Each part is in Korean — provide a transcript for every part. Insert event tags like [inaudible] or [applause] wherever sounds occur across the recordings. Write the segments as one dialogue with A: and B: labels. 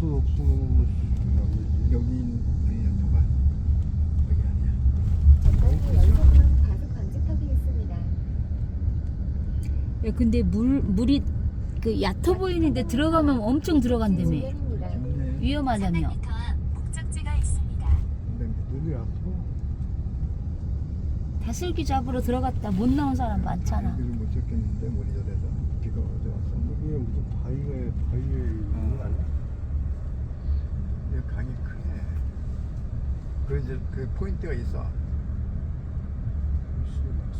A: 아무도 없으면
B: 여기 아니야 누가 여기 아니야.
C: 야 근데 물 물이 그 얕아 보이는데 들어가면 엄청 들어간다며 위험하다며
D: 목적지가 있습니다.
B: 근데
A: 눈이 아파.
C: 다슬기 잡으러 들어갔다 못 나온 사람 많잖아
B: 여기를 못 찾겠는데 머리 저래서 비가 어제 왔어
A: 이게 무슨 바위가 바위에 있는 거 아니야?
B: 여기 강이 크네 그 이제 그 포인트가 있어.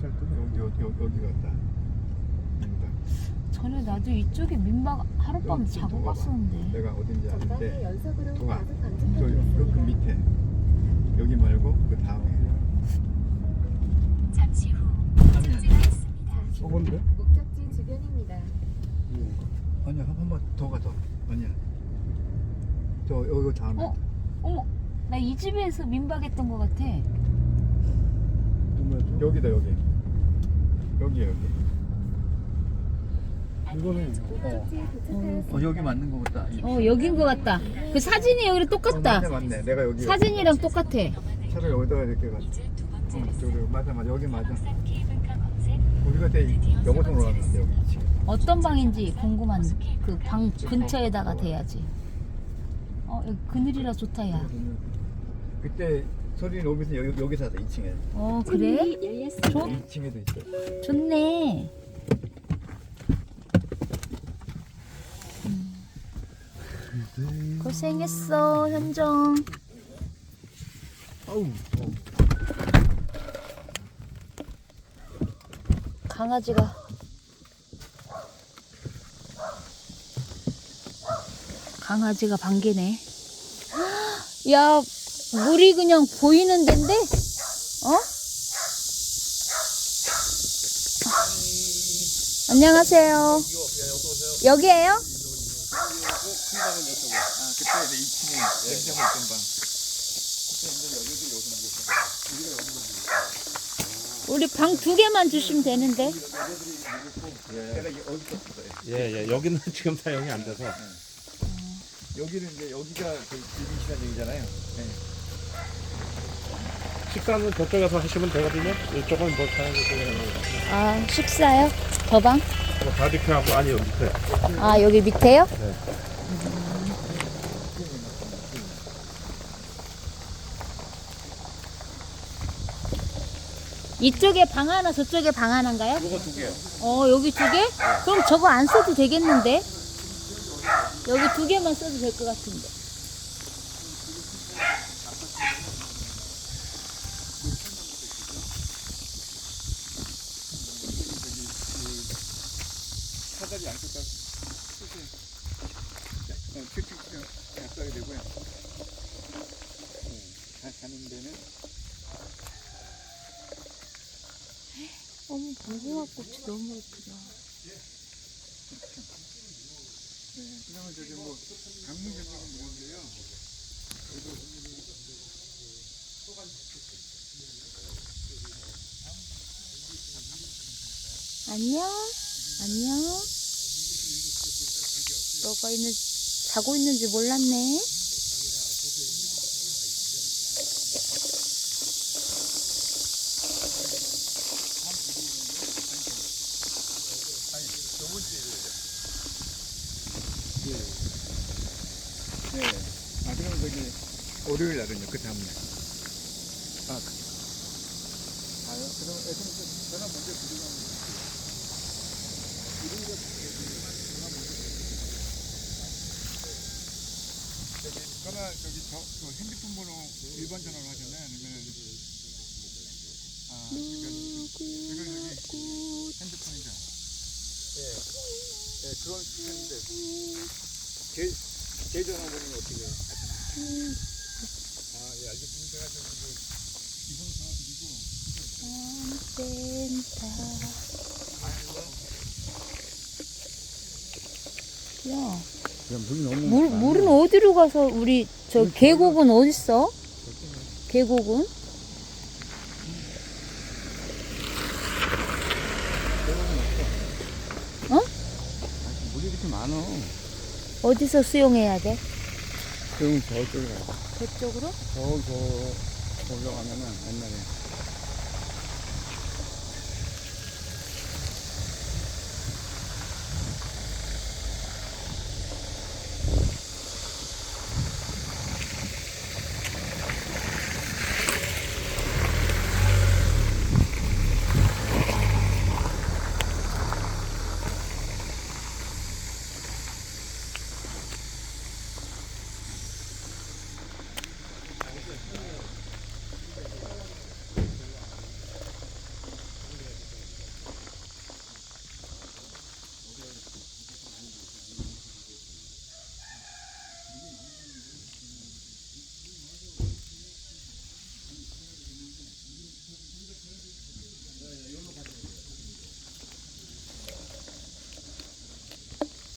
B: 여기 여기 여기, 여기 갔다
C: 전에 나도 이쪽에 민박 하룻밤
B: 여기
C: 자고. 갔었는데
B: 내가 어딘지 아는데 동아
D: 과속
B: 저,
D: 방지턱이
B: 저, 그
D: 있습니다.
B: 밑에 여기 말고 그 다음에
D: 잠시 후
B: 아니야
A: 저건데?
D: 목적지 주변입니다.
B: 아니야 한 번만 더 가더 아니야 저 여기 다음에
C: 어? 어머 나 이 집에서 민박했던 것 같아.
B: 여기다 여기. 여기 여기.
A: 이거는 어.
D: 도착하였습니다.
B: 어 여기 맞는 거 같다.
C: 어 여긴 것 같다. 그 사진이 여기랑
B: 어,
C: 똑같다.
B: 맞네 맞네. 내가 여기
C: 사진이랑 똑같아.
B: 차를 여기다가 이렇게 갔어 어, 저기 맞아 맞아. 여기 맞아. 우리가 그때 영호성으로 갔는데 여기. 2층
C: 어떤 방인지 궁금한 그 방 근처에다가 대야지 어 여기 그늘이라 좋다 야
B: 그때 소리 오면서 여기, 여기 살았어 2층에
C: 어 그래? 좋,
B: 2층에도 있어
C: 좋네 고생했어 현정
A: 아우. 어.
C: 강아지가 강아지가 반개네 야 물이 그냥 보이는 데인데 어? 안녕하세요 여기에요?
B: 아 그때 2층에 냉장고 있던 방
C: 우리 방 두 개만 주시면 되는데
E: 예, 예. 여기는 [laughs] 지금 사용이 안 돼서.
B: 여기는 이제 여기가 그 비비 시간 얘기잖아요 네.
E: 식사는 저쪽에서 하시면 되거든요. 이쪽은 뭐 사용 되는 거.
C: 아 식사요? 저 방?
E: 뭐 바비큐하고 아니 여기 밑에.
C: 아 여기 밑에요?
E: 네.
C: 이쪽에 방 하나 저쪽에 방 하나인가요?
B: 이거 두 개요
C: 어 여기 두 개? 그럼 저거 안 써도 되겠는데? 여기 두 개만 써도 될 것 같은데.
B: 사다리 어, 되고요 네, 가는 데는
C: 어머 무궁화 꽃이 너무 예쁘다.
B: 네, 그다음에 저기 뭐 강릉 전역은 뭐인데요
C: 안녕. 안녕. 너가 있는 자고 있는지 몰랐네.
B: 네. 아 그럼 저기 월요일 날은요 그 다음날. 아 그- 아요 그럼 SMS 전화 먼저 드리고 하면 이런 거 전화 먼저 저기 전화 저기 저, 저 핸드폰 번호 일반 전화로 하잖아요? 아니면 아 그러니까 지금 여기 핸드폰이죠? 예, 예 그건 쓰는데. 제, 제 전화번호는 어떻게? 아, 예, 알겠습니다. 제가 전화 드리고
C: 야,
A: 그냥 물이 너무.
C: 물 물은 어디로 가서 우리 저 계곡은 어디 있어? 계곡은?
A: 물이 이렇게 많어.
C: 어디서 수영해야 돼?
B: 그럼 저쪽에 가요.
C: 그쪽으로?
B: 저저 올라가면은 옛날에